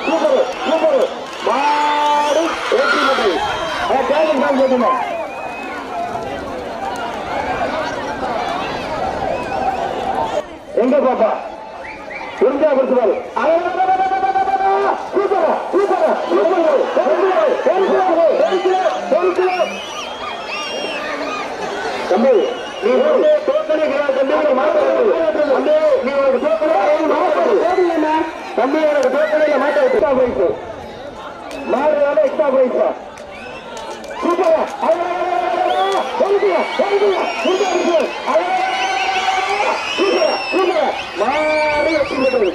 Super super மாடு வெற்றி பெற்றது அஹ், கேளுங்க கேட்டுங்க எங்க பாப்பா கொடுத்துவாரு சூப்பர் சூப்பர் தம்பி நீ வந்து தம்பி நீ ஒரு தோத்தனை மாட்டாது தம்பி எனக்கு தோத்தனையில மாட்ட எக்ஸ்ட்ரா பிரைஸ் மாடுனால எக்ஸ்ட்ரா பிரைஸ் சூப்பர் சூப்பர் வெற்றி பெற்றது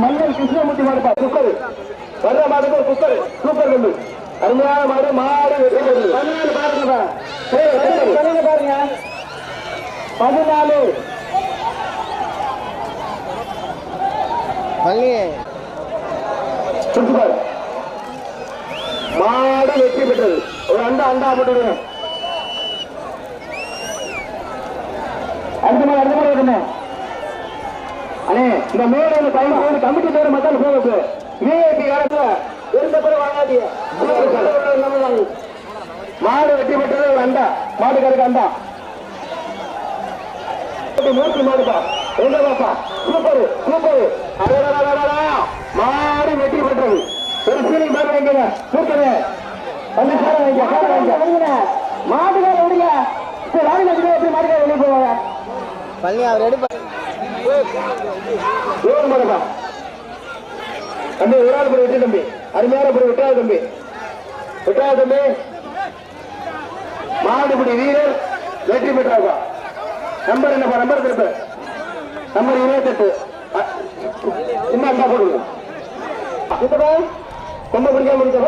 மல்லல் கிருஷ்ணமூர்த்தி மாடுப்பா குக்கர் வர்ற குக்கர் சூப்பர் கல்லு அருமையான மாடு மாடு வெற்றி பெற்றது. பதினாலு பாருங்கப்பா பதினாலு பாருங்க. பதினாலு. சுற்றுப்பார் மாடு வெற்றி பெற்றது. ஒரு அண்டா அண்டா போட்டு அடுத்த மாதிரி அடுத்த மாதிரி அண்ணே இந்த மேடையில போது கமிட்டி பேர் மக்கள் போகுது விஐபி காலத்துல இருந்த பேர் வாங்காதீங்க மாடு வெற்றி பெற்றது ஒரு அண்டா. மாடு கருக்கு அண்டா மூர்த்தி மாடுப்பா. எங்க பாப்பா. Super super. மாடு வெற்றி பெற்றது ஒரு சீலிங் மாடு வைங்க சூப்பர். வந்து சார வைங்க சார வைங்க. மாடுகார விடுங்க. சரி வாங்க எப்படி மாடுகார வெளியே போவாங்க. பள்ளி அவர் எடுப்பா. ஏழு மாடுப்பா. தம்பி ஒரு ஆள் போய் விட்டு தம்பி. அருமையான போய் விட்டாது தம்பி. விட்டாது தம்பி. மாடுபிடி வீரர் வெற்றி பெற்றாப்பா நம்பர் என்னப்பா? நம்பர் திருப்ப நம்பர் இருபத்தெட்டு. அ, இன்னும் அண்ணா போடுங்க. இதுப்பா ரொம்ப பிடிக்காம முடிச்சா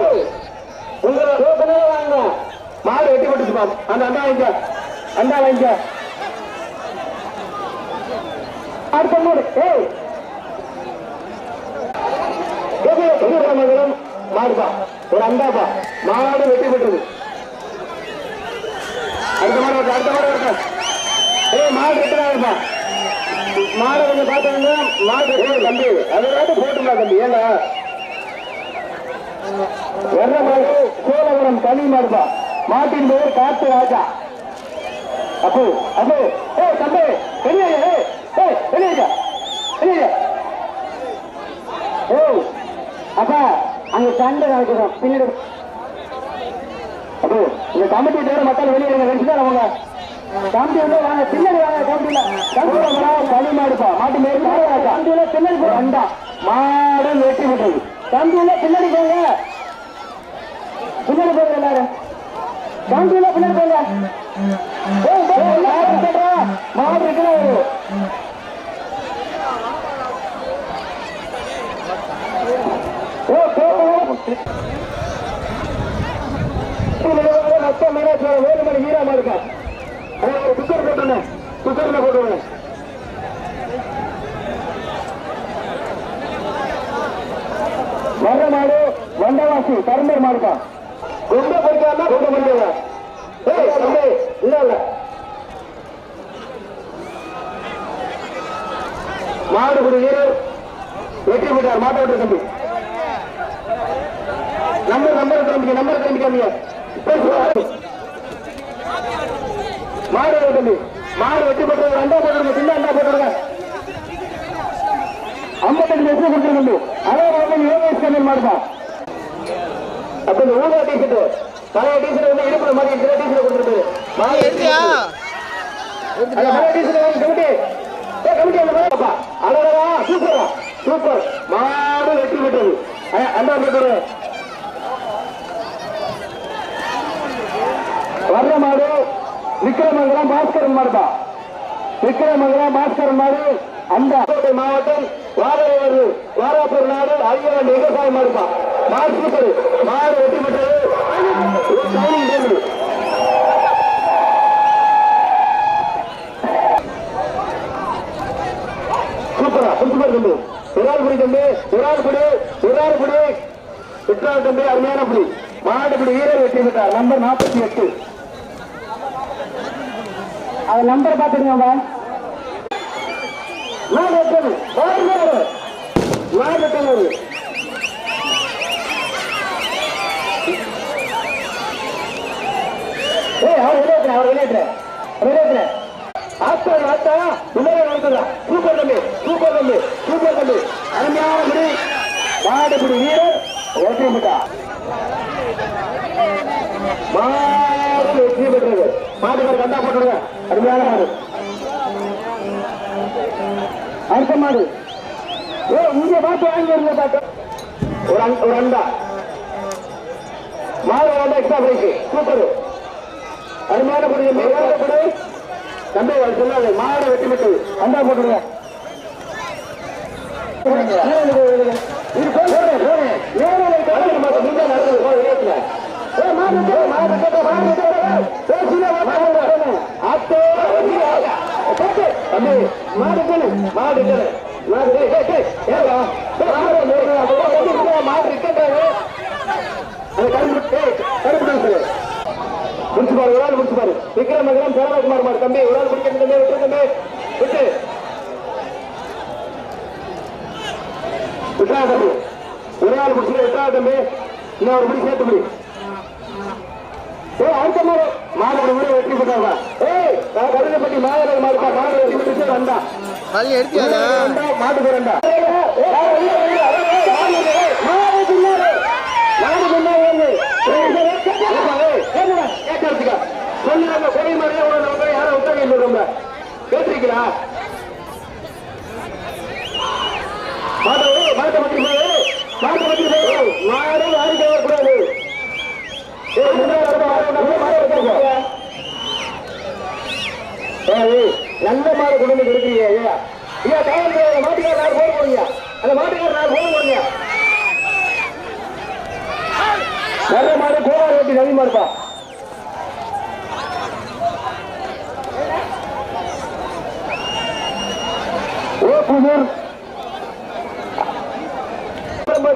உங்களை ரோக்கனே வாங்க மாடு வெட்டி போட்டுச்சுப்பா. அந்த அண்டா வாங்கிக்க. அண்டா வாங்கிக்க. அடுத்த மூடு. ஏய். மங்கலம் மாடுப்பா ஒரு அண்டாப்பா மாடு வெட்டி பெற்றது. அடுத்த மாடு வருது, அடுத்த மாடு ஏய் மாடு வெட்டுறாங்கப்பா. மாடு கொஞ்சம் பார்த்தாங்க. மாடு தம்பி. அதை போட்டுங்களா தம்பி. ஏங்க வர்ற மாடு சோழபுரம் தனி மாடுப்பா. மாட்டின் பெயர் காத்து ராஜா. அப்போ அப்போ ஏ தம்பி வெளியே ஏ வெளியே வெளியே ஓ அப்பா அங்க சண்டை நடக்கிறோம் பின்னாடி. இந்த கமிட்டி தவிர மக்கள் வெளியே வெடிச்சுதான் அவங்க. கமிட்டி வந்து வாங்க பின்னாடி வாங்க கமிட்டியில கமிட்டியில களி மாடுப்பா மாட்டு மேல் கமிட்டியில பின்னாடி போய் வந்தா மாடு வெற்றி பெற்றது கமிட்டியில பின்னாடி போங்க. பின்னாடி போங்க எல்லாரும். கமிட்டியில பின்னாடி போங்க. மாடு இருக்குடா. ஓ போங்க மொத்தம் மீனாட்சி வேலுமணி வீராமா இருக்கா குக்கர் போட்டுங்க குக்கர்ல போட்டுருங்க வர்ற மாடு வண்டவாசி கரும்பர் மாடுப்பா ரொம்ப படிக்காம ரொம்ப படிக்காம இல்ல இல்ல மாடுபடி வீரர் வெற்றி பெற்றார். மாட்டை தம்பி. நம்பர் நம்பர் திரும்பிக்க நம்பர் பேசுவாரு. மாடு தம்பி மாடு வெட்டி போட்டு அண்டா போட்டுருங்க சின்ன அண்டா போட்டுருங்க ஐம்பத்தஞ்சு லட்சம் கொடுத்துருங்க அதே மாதிரி யோகேஷ் கண்ணன் மாடுப்பா அப்ப இந்த ஊதா டீஷர்ட் பழைய டீஷர்ட் வந்து இடுப்புல மாதிரி இந்த டீஷர்ட் கொடுத்துருக்கு மாடு எடுத்தியா சூப்பரா சூப்பர் மாடு வெட்டி பெற்றது அண்டா போட்டுரு வர்ற மாடு விக்ரமங்கலம் பாஸ்கரன் மாடுப்பா விக்ரமங்கலம் பாஸ்கரன் மாடு அந்த மாவட்டம் வாரையூர் வாராப்பூர் நாடு ஐயவன் விவசாய மாடுப்பா மாடு சூப்பர். மாடு வெட்டி பெற்றது. சூப்பரா சூப்பர் தம்பி. ஒரு ஆள் பிடி தம்பி ஒரு ஆள் பிடி ஒரு ஆள் பிடி விட்டுறாள் தம்பி அருமையான பிடி மாடுபிடி வீரர் வெற்றி பெற்றார். நம்பர் நாற்பத்தி எட்டு. அது நம்பர் பார்த்துக்கோங்க அவர் வெளியேற்றுறேன் அவர் ஆத்தா ஆத்தா உள்ளே நடத்துதா சூப்பர் தம்பி சூப்பர் தம்பி சூப்பர் தம்பி. அருமையான முடி மாடுபிடி வீரர் வெற்றி பெற்றா மாடு வெற்றி பெற்றது. மாட்டுக்கார கண்டா போட்டுருங்க அருமையான மாடு. அடுத்த மாடு. ஏ இங்க பார்த்து வாங்கி இருந்த பாட்டு ஒரு ஒரு அண்டா. மாடு வேண்டாம் எக்ஸ்ட்ரா பிரைஸ் சூப்பர். அருமையான குடி குடி தம்பி சொல்லாது மாடு வெட்டி விட்டு. அண்டா போட்டுருங்க இது போய் போடு, ஒரு முடி சேர்த்து முடி ஏய் அடுத்த மாடு மாடு கூட வெற்றி பெற்றாங்க ஏய் நான் கருதப்பட்டி மாடு மாடுப்பா மாடு வெற்றி பெற்று வந்தா பள்ளி எடுத்தியாடா மாட்டுக்கு ரெண்டா. மாடு பின்னாடி. மாடு கேளுடா, கேட்கறதுக்கா? சொல்லுறாங்க, கொடி மாதிரியே உள்ள நம்ம யாரும் விட்டாங்க இல்லை ரொம்ப. கேட்டிருக்கீங்களா? மாட்டை மாட்டை மாட்டி போய், மாட்டை வரக்கூடாது. நல்ல மாடு கொண்டு இருக்கிறீங்க ஐயா ஐயா மாட்டுக்கார நாள் போன் போறீங்க அந்த மாட்டுக்கார நாள் போன் போறீங்க நல்ல மாடு கோவாறு வெட்டி நவி மாடுப்பா ஓ புதூர்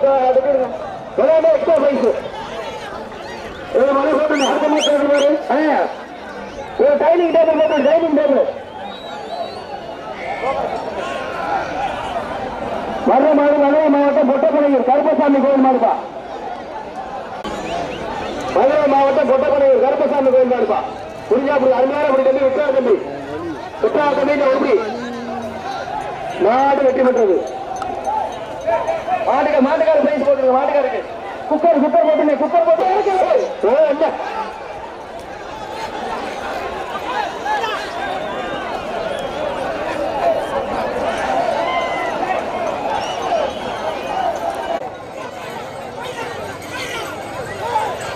எல்லாமே எக்ஸ்ட்ரா பைஸ் ஏழு மணி போட்டுங்க அடுத்த மாசம் ஆ ஒரு டைனிங் டேபிள் போட்டு டைனிங் டேபிள் வர்ற மாடு மதுரை மாவட்டம் பொட்டப்பனையூர் கருப்பசாமி கோயில் மாடுப்பா மதுரை மாவட்டம் பொட்டப்பனையூர் கருப்பசாமி கோயில் மாடுப்பா புரிஞ்சா அப்படி அருமையான அப்படி தம்பி விட்டா தம்பி விட்டா தம்பி இந்த உருப்படி மாடு வெற்றி பெற்றது மாட்டுக்கு மாட்டுக்கார பிரைஸ் போட்டுருக்கு மாட்டுக்காருக்கு குக்கர் குக்கர் போட்டுங்க குக்கர் போட்டு ஓ, என்ன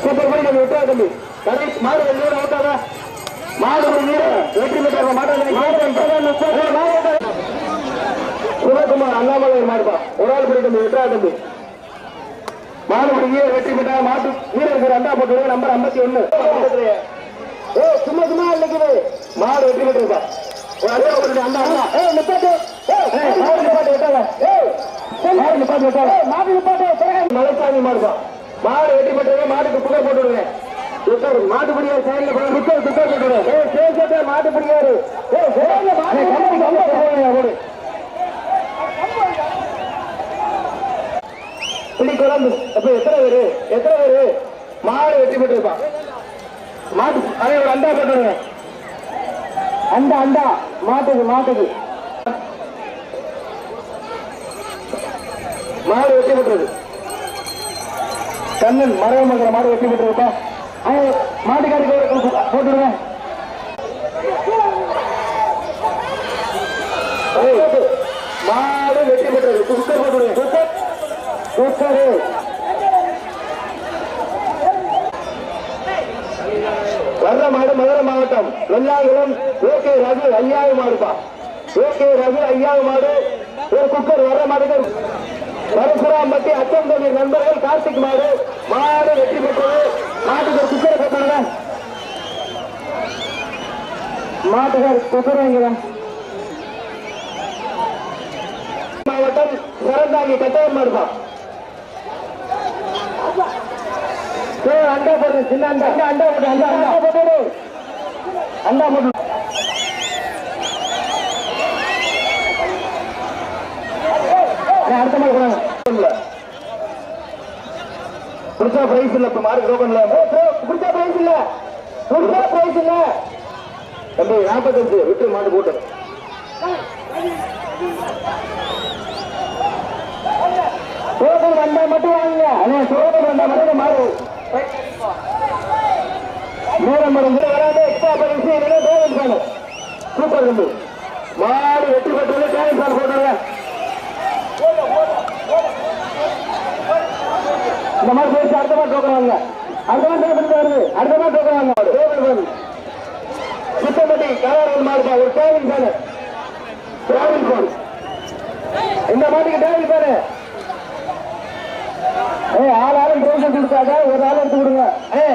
சூப்பர் பண்ணி நம்ம விட்டா தம்பி கடை மாடு ரெண்டு பேரும் அவுட்டாதா மாடு ஒரு நீர் வெற்றி பெற்றாங்க மாடு மாடு சிவகுமார் அண்ணாமலை மாடுப்பா ஒரு ஆள் போய் தம்பி வீரர் வெற்றி பெற்றாங்க மாட்டு வீரருக்கு ரெண்டா போட்டு நம்பர் ஐம்பத்தி ஒண்ணு ஏ சும்மா சும்மா இல்லைக்குது மாடு வெற்றி பெற்றிருப்பா மாடு வெட்டி போட்டு மாட்டுக்கு புகை போட்டு விடுவேன் சுத்தர் மாட்டு பிடிக்காரு சைடுல போட்டு ஏ சேர் சேர் மாட்டு பிடிக்காரு ஏ சேர்ல மாட்டு கம்பி கம்பி போடுங்க ஓடு பிடி குழம்பு அப்ப எத்தனை பேரு? எத்தனை பேரு? மாடு வெட்டி போட்டுருப்பான் மாட்டு அதே ஒரு அண்டா போட்டுருங்க அண்டா அண்டா. மாட்டுக்கு மாட்டுக்கு. மாடு வெட்டி போட்டுருது கண்ணன் மரவமங்கிற மாடு வெட்டி போட்டுருப்பா. மாட்டுக்காருக்கு ஒரு போட்டுருங்க மாடு வெட்டி போட்டுருது குக்கர் போட்டுருங்க குக்கர். குக்கரு வர்ற மாடு மதுரை மாவட்டம். வெள்ளாங்குளம் ஓகே ரகு ஐயாவது மாடுப்பா ஓகே ரகு ஐயாவது மாடு. ஒரு குக்கர் வர்ற மாடுகள் பரசுராம்பட்டி அச்சந்தமி நண்பர்கள் கார்த்திக் மாடு. மாடு வெற்றி பெற்றது. மாட்டுக்கு ஒரு குக்கரை கட்டாங்க மாட்டுக்கார் குக்கர் வாங்கிறேன் மாவட்டம் சரந்தாங்கி கட்டாயம் மாடுதான் அண்டா போடு சின்ன அண்டா. அண்டா அண்டா போடு அண்டா அண்டா போடு அண்டா போடு. அடுத்த மாதிரி கொடுங்க புடிச்சா பிரைஸ் இல்ல இப்ப மார்க் ஓபன்ல புடிச்சா பிரைஸ் இல்ல. புடிச்சா பிரைஸ் இல்ல. தம்பி நாற்பத்தஞ்சு விட்டு மாடு போட்டு. சோதனை வந்தா மட்டும் வாங்க சோதனை வந்தா மட்டும் மாறு நேரம் மருந்து வராது. எக்ஸ்ட்ரா பரிசு இல்லைன்னா டேவிட் ஃபேன் சூப்பர் தம்பி மாடு வெற்றி பெற்றது டேவிட் ஃபேன் போட்டுருங்க இந்த மாதிரி பேசி அடுத்த மாதிரி டோக்கறாங்க அடுத்த மாதிரி டோக்கன் அடுத்த மாதிரி டோக்கறாங்க டேவிட் ஃபேன் சுத்தப்பட்டி கலர் மாடுப்பா ஒரு டேவிட் ஃபேன் டேவிட் ஃபேன் இந்த மாட்டுக்கு டேவிட் ஃபேன் ஏய் ஆள் ஆளும் ட்ரோசன் கொடுத்தாங்க ஒரு ஆள் எடுத்து கொடுங்க ஏ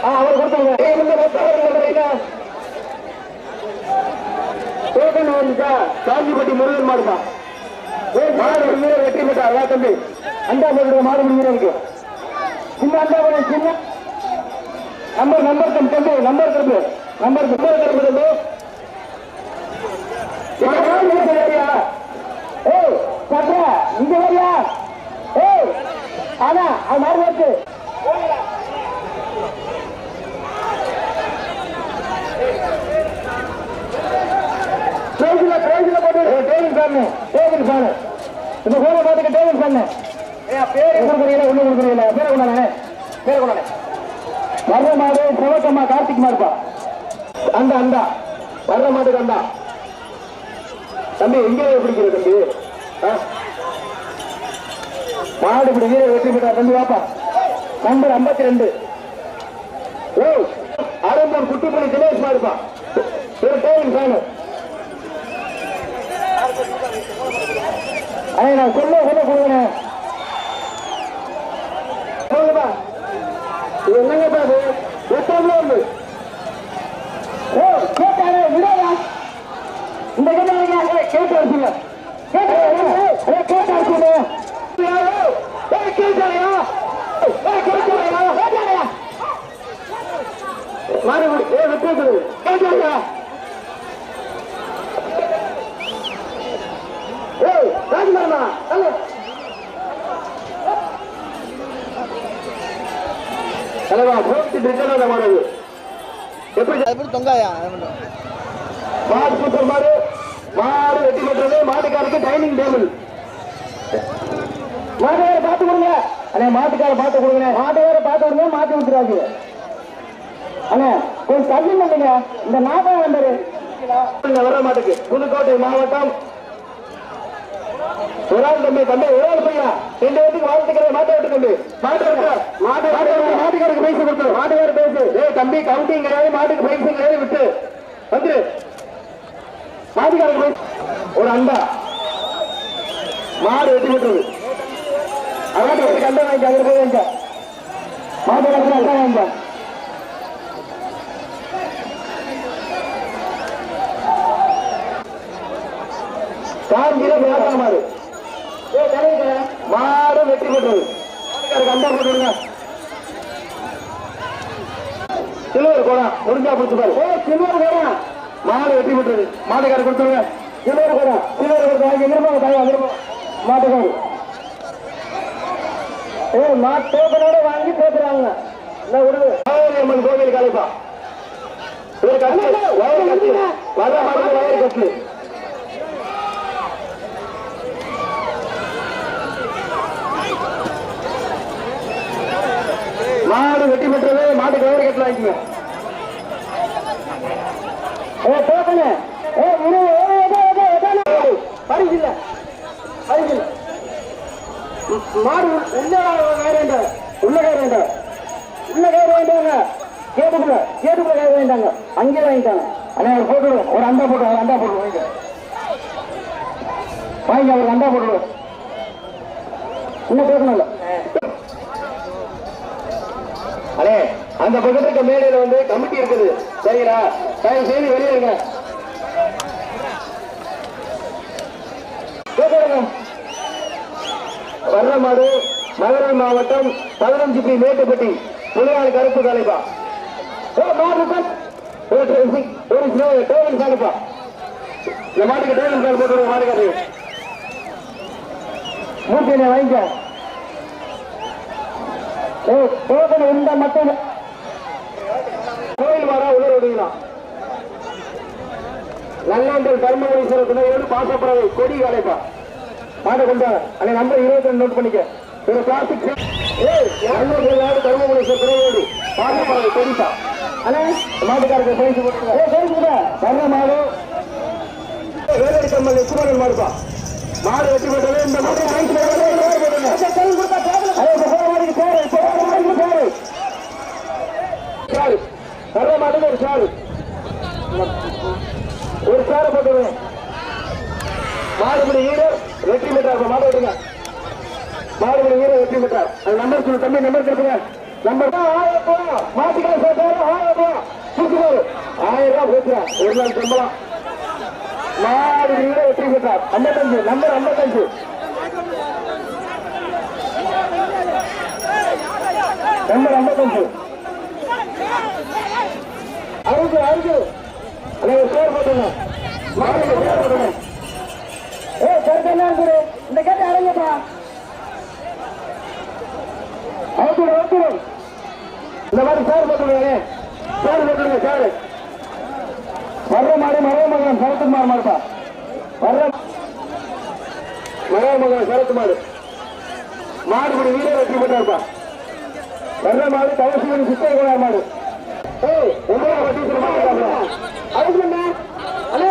ஆ அவர் கொடுத்துருங்க ஏய் இந்த மொத்தம் இல்ல டோக்கன் வந்துச்சா காஞ்சிப்பட்டி முருகன் மாடுப்பா ஏய் மாடு ஒரு வீரர் வெற்றி பெற்றா அதான் தம்பி அண்டா போடுற மாடு ஒரு வீரருக்கு சின்ன அண்டா போட சின்ன நம்பர் நம்பர் தம்பி தம்பி நம்பர் தம்பி நம்பர் நம்பர் தம்பி தம்பி இங்க வா, இங்க சரியா ஏய் சத்ரா இங்க வரியா ஏய் ஆனா அது மாறு வச்சு டேபிள்ல டேபிள்ல போட்டு டேபிள் ஃபேன் டேபிள் ஃபேன் இந்த போன பாத்துக்கு டேபிள் ஏய் பேர் கொடுக்குறீங்களா? ஒண்ணு கொடுக்குறீங்களா? பேரை கொண்டானே பேரை கொண்டானே வர்ற மாடு சிவக்கம்மா கார்த்திக் மாடுப்பா அந்த அண்டா வர்ற மாட்டுக்கு அண்டா தம்பி எங்கே பிடிக்கிற தம்பி. ஆ? மாடு இப்படி வீரர் வெற்றி பெற்றார். தம்பி வாப்பா. நம்பர் ஐம்பத்தி ரெண்டு ஓ அரும்பூர் குட்டிப்பள்ளி தினேஷ் மாடுப்பா. ஒரு டேபிள் ஃபேனு அதை நான் சொல்ல சொல்ல கொடுங்க சொல்லுப்பா இது என்னங்கப்பா இது எத்தனை உண்டு ஓ கேட்டாங்க விடாதா இந்த கேட்ட கேட்டு வச்சுங்க கேட்டு கேட்டு வச்சுங்க கேட்டாயா கேட்டாயா மாறுபடி ஏ விட்டு கேட்டாயா ஏய் ராஜ்மரமா அல்ல தலைவா போட்டு ரிட்டர்ன் மாடுது எப்படி அது எப்படி தொங்காயா? மாடு சூப்பர் மாடு. மாடு வெட்டி பெற்றது மாட்டுக்காருக்கு டைனிங் டேபிள் மாட்டுக்கார பார்த்து கொடுங்க. அண்ணே மாட்டுக்கார பார்த்து கொடுங்க. மாட்டுக்கார பார்த்து கொடுங்க. மாட்டி விட்டுறாது அண்ணே கொஞ்சம் தள்ளி பண்ணுங்க இந்த நாற்பது நம்பரு வர மாட்டுக்கு. புதுக்கோட்டை மாவட்டம் ஒரு ஆள் தம்பி தம்பி ஒரு ஆள் பையா ரெண்டு பேருக்கு வாழ்த்துக்கிறேன் விட்டு தம்பி மாட்டு மாட்டு பைசு கொடுத்து மாட்டுக்கார பேசு ஏ தம்பி கவுண்டிங் கிடையாது மாட்டுக்கு பைசு கிடையாது விட்டு. வந்து மாட்டுக்காரருக்கு பைசு. ஒரு அண்டா மாடு வெட்டி விட்டுருது அதான் ஒரு வாங்கி போய் வாங்க மாட்டுக்காரருக்கு அண்டா காஞ்சில வியாபார மாடு மாடு வெற்றி பெற்றது அண்டா போட்டுருங்க. சில்வர் கோடம் முடிஞ்சா பிடிச்சு பாரு. ஓ சில்வர் கோடம் மாடு வெற்றி பெற்றது மாட்டுக்காரர் கொடுத்துருங்க. சில்வர் கோடம் சில்வர் வாங்கி எங்கிருப்பாங்க தாய் அங்கிருப்போம் மாட்டுக்காரு ஏ வாங்கி போட்டுறாங்க இந்த விடுது அம்மன் கோவில் கலைப்பா. ஒரு கட்டு வயர் கட்டு. வர மாட்டு வயர் கட்டு. மாடு வெட்டி பெற்றது மாட்டுக்கு வயர் கட்டு வாங்கிக்கோங்க ஏ போக்கணே ஏ இரு ஏ ஏதோ பரிசு இல்ல பரிசு இல்ல மாடு உள்ள கயிறு வேண்டாம் உள்ள கயிறு வேண்டாம் உள்ள கயிறு வேண்டாங்க கேட்டுக்குள்ள கேட்டுக்குள்ள கயிறு வேண்டாங்க அங்கே வாங்கிட்டாங்க அண்ணா ஒரு போட்டு ஒரு அண்டா போட்டு ஒரு அண்டா போட்டு வாங்க வாங்க ஒரு அண்டா போட்டு இன்னும் பேசணும்ல அந்த பக்கத்துக்கு மேடையில வந்து கமிட்டி இருக்குது. சரிங்களா? தயவு செய்து வெளியே வர்ணமாடு மதுரை மாவட்டம் பதினஞ்சு பி மேட்டுப்பட்டி புலியாள் கருப்பு தலைப்பா ஒரு ட்ரெஸ்ஸிங், இந்த மாட்டுக்கு டேபிள் கால் போட்டு மாடு காட்டு. மூச்சு வாங்கிக்க. இந்த மட்டும் கோயில் மாடா உள்ள விடுங்களாம் நல்லாண்டல் தர்மபுரீஸ்வரர் துணையோடு பாசப்பறவை கொடி காலைப்பா மாட்டை கொண்டு வா. அன்னை நம்பர் இருபத்தி ரெண்டு நோட் பண்ணிக்க ஒரு பிளாஸ்டிக் ஏய் நாடு தர்மபுரீஸ்வரர் துணையோடு பாசப்பறவை கொடிப்பா அண்ணா மாட்டுக்காரருக்கு பரிசு போட்டுருங்க ஏய் வர்ற மாடு வேலை கம்மல் குமரன் மாடுப்பா மாடு வெற்றி பெற்றது இந்த மாடு பரிசு போடுறது, பேர் போடுங்க. அதே இந்த ஒரு சாரு. ஒரு சார போட்டுருவேன் மாடுபடி ஈடு வெற்றி பெற்றார். மாடு விடுங்க மாடுபடி ஈடு வெற்றி பெற்றார். அது நம்பர் சொல்லு தம்பி நம்பர் கொடுங்க நம்பர் தான் ஆயிரம் மாட்டுக்கார சேர்த்தாரு ஆயிரம் ரூபாய் கொடுத்துருவாரு ஆயிரம் ரூபாய் பேசுறேன் ஒரு நாள் சம்பளம். மாடுபடி ஈடு வெற்றி பெற்றார். ஐம்பத்தஞ்சு நம்பர் ஐம்பத்தஞ்சு நம்பர் ஐம்பத்தஞ்சு அறுபது அறுபது அண்ணே ஒரு பேர் போட்டுங்க மாட்டுக்கு பேர் போட்டுங்க ஏ கருத்தெல்லாம் கொடு இந்த கேட்டு அடங்கப்பா அவுத்துடு அவுத்துடு இந்த மாதிரி சார் போட்டுடுங்க சார் போட்டுடுங்க சார். வர்ற மாடு மரவ மகன் சரத்துமார் மாடுப்பா. வர்ற மரவ மகன் சரத்து மாடு மாடுபடி வீரர் வெற்றி பெற்றார்ப்பா வர்ற மாடு தவசிவன் சித்தர் மாடு. ஏய் ஒன்பதாம் வட்டி மாடு அதுக்கு என்ன ஹலோ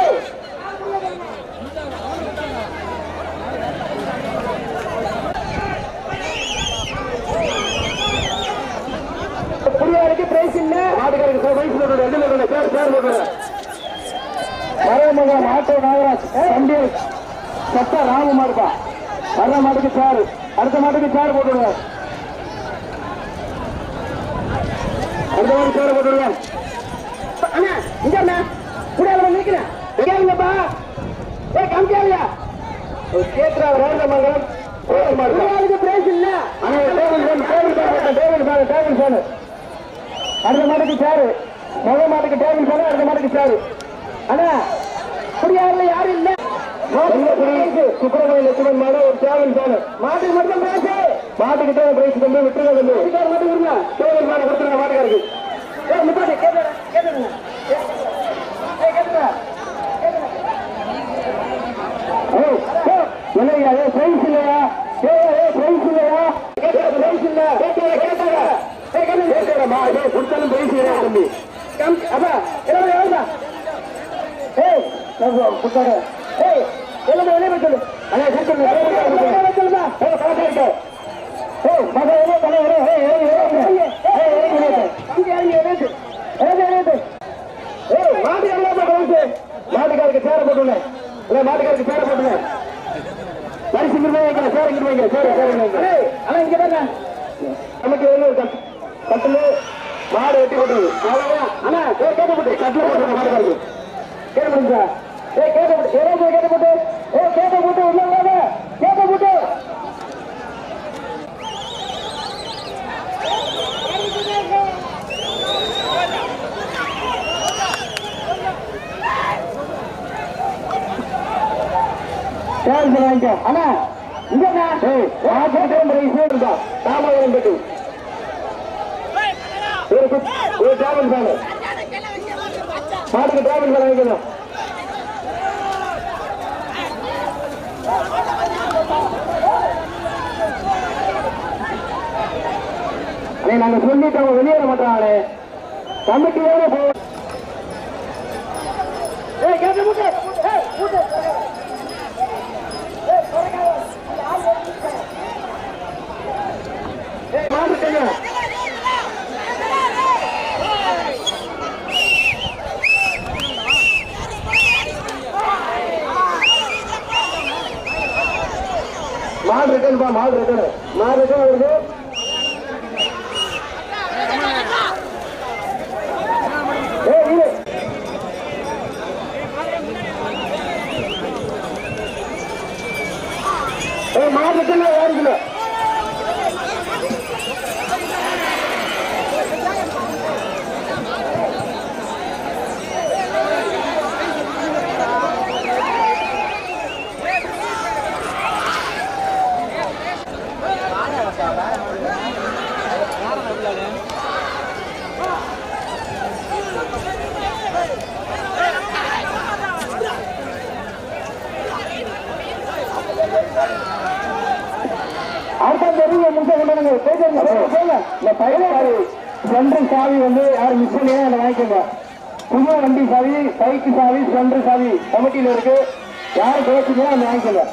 புரியாருக்கு பிரைஸ் இல்ல மாட்டுக்காருக்கு சார் பிரைஸ் போட்டு ரெண்டு பேர் பேர் பேர் போட்டு மரமக மாட்டோ நாகராஜ் தம்பி சட்ட ராம மாடுப்பா வர்ற மாட்டுக்கு சார் அடுத்த மாட்டுக்கு சார் போட்டுடுவேன் அடுத்த மாட்டுக்கு சார் போட்டுடுவேன் அண்ணா இங்க அண்ணா. புரியாத நிக்கிறேன் எங்கப்பா ஏ கம்பியாவியா கேட்கிறா ரேண்டமங்கலம் புரியாதுக்கு பிரைஸ் இல்ல. அண்ணா table fan table fan table fan table fan அடுத்த மாட்டுக்கு சேரு முதல் மாட்டுக்கு டேபிள் ஃபேன் அடுத்த மாட்டுக்கு சேரு அண்ணா புரியாதுல யாரும் இல்ல. சுப்பிரமணிய லட்சுமன் மாடு ஒரு டேபிள் ஃபேன் மாட்டுக்கு மட்டும் பிரைஸ் மாட்டுக்கு தான் பிரைஸ் தம்பி விட்டுருங்க வீட்டுக்கார மட்டும் இருங்க டேபிள் ஃபேன் கொடுத்துருங்க மாட்டுக்காருக்கு ஏ முப்பாடி கேட்டு கேட்டுருங்க ஏய், ஏய், ஏய், இல்லையா? ஏய், ஏய், prize இல்லையா? prize இல்ல. ஏய்? ஏய், கொடுத்தாலும் prize கிடையாது தம்பி. அப்பா, எவ்வளவுடா? ஏய், கொடுத்தாரு. ஏய், எவ்வளவு, எவ்வளவு சொல்லு. அண்ணா, போட்டு மாட்டுக்காருக்கு சேர இல்ல மாட்டுக்காருக்கு சேர தானே நமக்கு எவ்வளவு கட்டிலு மாடு வெட்டி போட்டுருது அண்ணா கேட்ட போட்டு கட்டில போட்டுருங்க மாட்டுக்காருக்கு கேட்ட போட்டுங்க ஏ கேட்ட போட்டு ஏதாவது கேட்ட போட்டு ஏ கேட்ட போட்டு உள்ள வாங்க கேட்ட போட்டு சரி சரி வாங்கிக்க அண்ணா இங்க தாமரம் பெட்டு ஒரு ஒரு டிராவல் ஃபேன் மாட்டுக்கு டிராவல் நாங்க சொல்லிட்டோம் வெளியேற மாட்டாங்களே. கமிட்டியோட போ. ஏய் கேட்டு முட்டு. ஏய் முட்டு. ஏய் மாட்டுக்கங்க மாடு ரிட்டர்ன்பா மாடு மாடு மாடு வாங்க போயிட்டு வாங்க, போங்க, போங்க. இந்த பையன் சாவி ஸ்பெண்டர் சாவி வந்து யாரும் மிஸ் பண்ணியா? அதை வாங்கிக்கோங்க. புது வண்டி சாவி பைக்கு சாவி ஸ்பெண்டர் சாவி கமிட்டியில் இருக்கு. யார் பேசுறீங்களோ அதை வாங்கிக்கோங்க.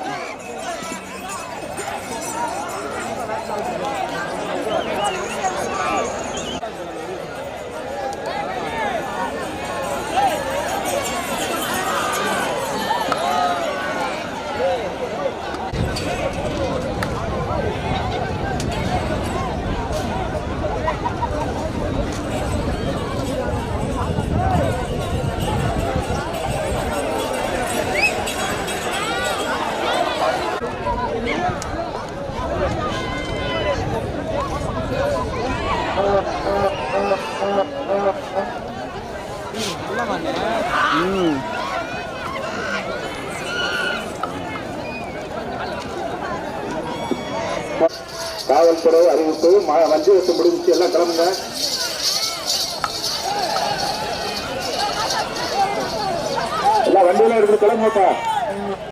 নেতা